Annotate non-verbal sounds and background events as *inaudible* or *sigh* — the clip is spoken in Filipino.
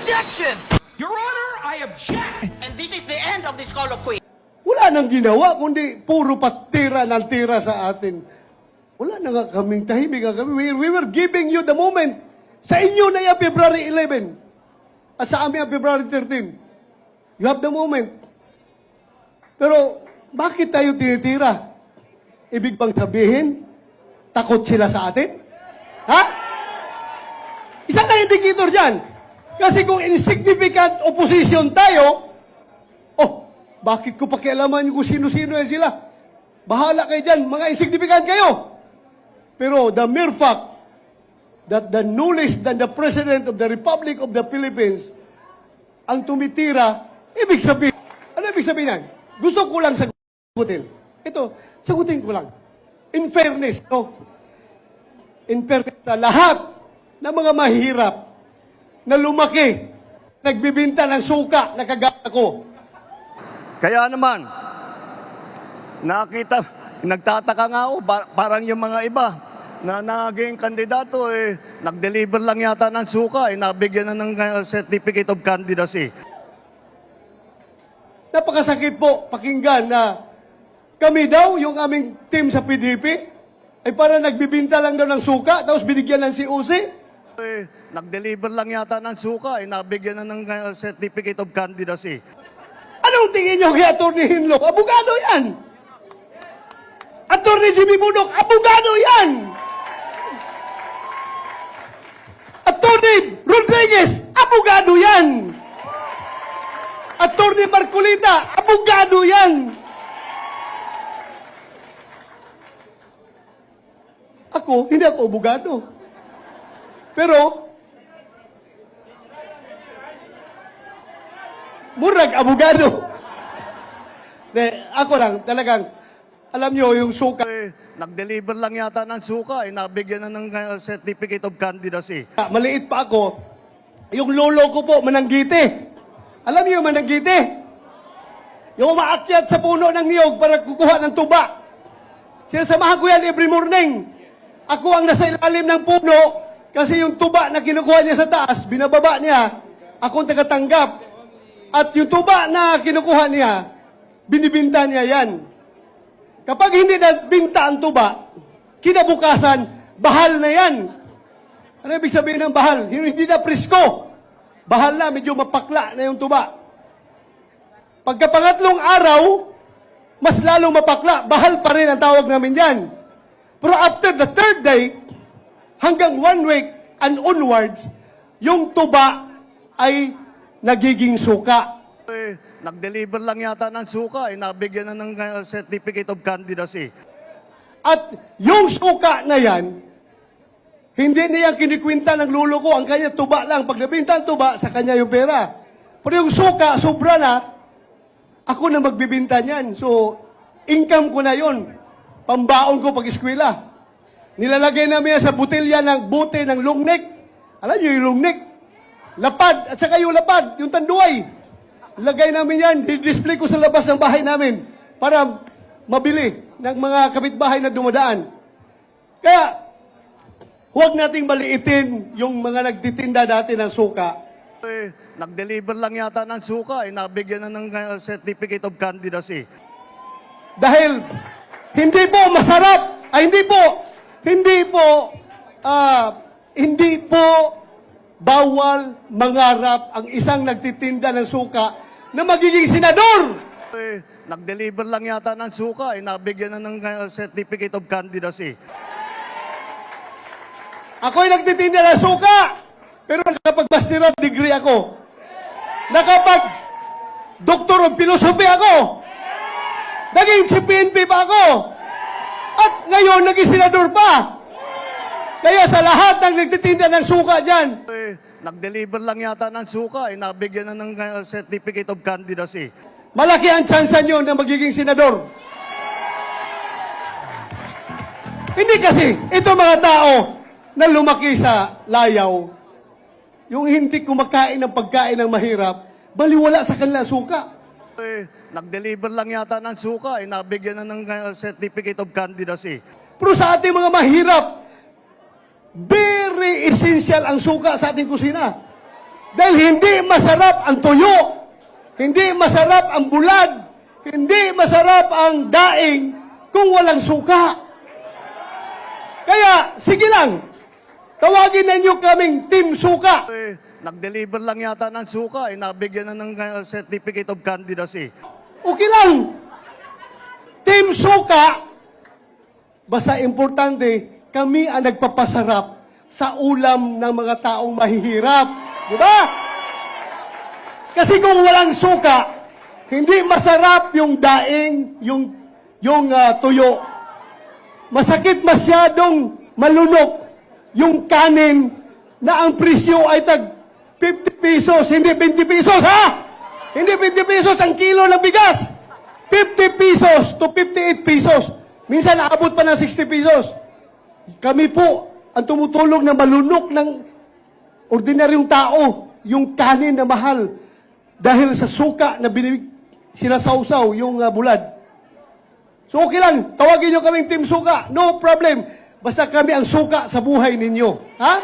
Objection! Your Honor, I object. And this is the end of this colloquy. Wala nang ginawa, kundi puro patira ng tira sa atin. Wala na nga kaming tahimik kami. We, we were giving you the moment. Sa inyo na yan, February 11. At sa amin ang February 13. You have the moment. Pero, bakit tayo tinitira? Ibig bang sabihin, takot sila sa atin? Ha? Isang na indicator dyan. Kasi kung insignificant opposition tayo, oh, bakit ko pakialaman kung sino-sino yan sila? Bahala kayo dyan, mga insignificant kayo. Pero the mere fact that the knowledge that the President of the Republic of the Philippines ang tumitira, ibig sabihin, ano ibig sabihin yan? Gusto ko lang sagutin. Ito, sagutin ko lang. In fairness, no? In fairness sa lahat ng mga mahirap na lumaki, nagbibinta ng suka na kagaya ko. Kaya naman, nakita, nagtataka nga ako, pa- parang yung mga iba na naging kandidato, eh, nag-deliver lang yata ng suka, eh, nabigyan na ng uh, certificate of candidacy. Napakasakit po pakinggan na kami daw, yung aming team sa PDP, ay para nagbibinta lang daw ng suka, tapos binigyan ng COC. Eh, nag-deliver lang yata ng suka, eh, nabigyan na ng uh, certificate of candidacy. Anong tingin nyo kay Atty. Hinlo? Abogado yan! Atty. Jimmy Bunok, abogado yan! Atty. Rodriguez, abogado yan! Atty. Marcolita, abogado yan! Ako, hindi ako abogado. Pero, murag abogado. *laughs* De, ako lang, talagang, alam nyo, yung suka, Eh, nag-deliver lang yata ng suka, eh, nabigyan na ng uh, certificate of candidacy. maliit pa ako, yung lolo ko po, mananggiti. Alam niyo yung mananggiti? Yung umaakyat sa puno ng niyog para kukuha ng tuba. Sinasamahan ko yan every morning. Ako ang nasa ilalim ng puno kasi yung tuba na kinukuha niya sa taas, binababa niya, ako ang tagatanggap. At yung tuba na kinukuha niya, binibinta niya yan. Kapag hindi na binta ang tuba, kinabukasan, bahal na yan. Ano ibig sabihin ng bahal? Hindi na presko. Bahal na, medyo mapakla na yung tuba. Pagkapangatlong araw, mas lalong mapakla. Bahal pa rin ang tawag namin yan. Pero after the third day, hanggang one week and onwards, yung tuba ay nagiging suka. Eh, nag-deliver lang yata ng suka, eh, nabigyan na ng uh, certificate of candidacy. At yung suka na yan, hindi niya kinikwinta ng lulo ko. Ang kanya tuba lang. Pag nabinta ang tuba, sa kanya yung pera. Pero yung suka, sobra na, ako na magbibinta niyan. So, income ko na yon Pambaon ko pag eskwela. Nilalagay namin yan sa butilya ng bute ng lungnek. Alam niyo yung lungnek? Lapad, at saka yung lapad, yung tanduay. Lagay namin yan, di-display ko sa labas ng bahay namin para mabili ng mga kapitbahay na dumadaan. Kaya, huwag nating maliitin yung mga nagtitinda dati ng suka. Eh, nag-deliver lang yata ng suka, eh, nabigyan na ng uh, certificate of candidacy. Dahil hindi po masarap, ay hindi po, hindi po, ah, hindi po bawal mangarap ang isang nagtitinda ng suka na magiging senador. Eh, nag-deliver lang yata ng suka, eh, nabigyan na ng uh, certificate of candidacy. Ako'y nagtitinda ng suka, pero nakapag-master of degree ako. Nakapag Doctor of Philosophy ako. Naging si PNP pa ako. At ngayon, naging senador pa. Kaya sa lahat ng nagtitinda ng suka dyan, Eh, nag-deliver lang yata ng suka, eh, nabigyan na ng uh, certificate of candidacy. malaki ang tsansa nyo na magiging senador. Hindi kasi, ito mga tao na lumaki sa layaw, yung hindi kumakain ng pagkain ng mahirap, baliwala sa kanila suka. Eh, nag-deliver lang yata ng suka, eh, nabigyan na ng uh, certificate of candidacy. Pero sa ating mga mahirap, very essential ang suka sa ating kusina. Dahil hindi masarap ang tuyo, hindi masarap ang bulad, hindi masarap ang daing kung walang suka. Kaya, sige lang, tawagin ninyo kaming Team Suka. Eh, nag-deliver lang yata ng suka, eh, nabigyan na ng uh, certificate of candidacy. Okay lang. Team Suka, basta importante, kami ang nagpapasarap sa ulam ng mga taong mahihirap. Di ba? Kasi kung walang suka, hindi masarap yung daing, yung, yung ah, tuyo. Masakit masyadong malunok yung kanin na ang presyo ay tag 50 pesos, hindi 20 pesos, ha? Hindi 20 pesos ang kilo ng bigas. 50 pesos to 58 pesos. Minsan naabot pa ng 60 pesos. Kami po ang tumutulong na malunok ng ordinaryong tao, yung kanin na mahal dahil sa suka na binibig sinasawsaw yung ah, bulad. So okay lang, tawagin nyo kaming Team Suka. No problem. Basta kami ang suka sa buhay ninyo. Ha?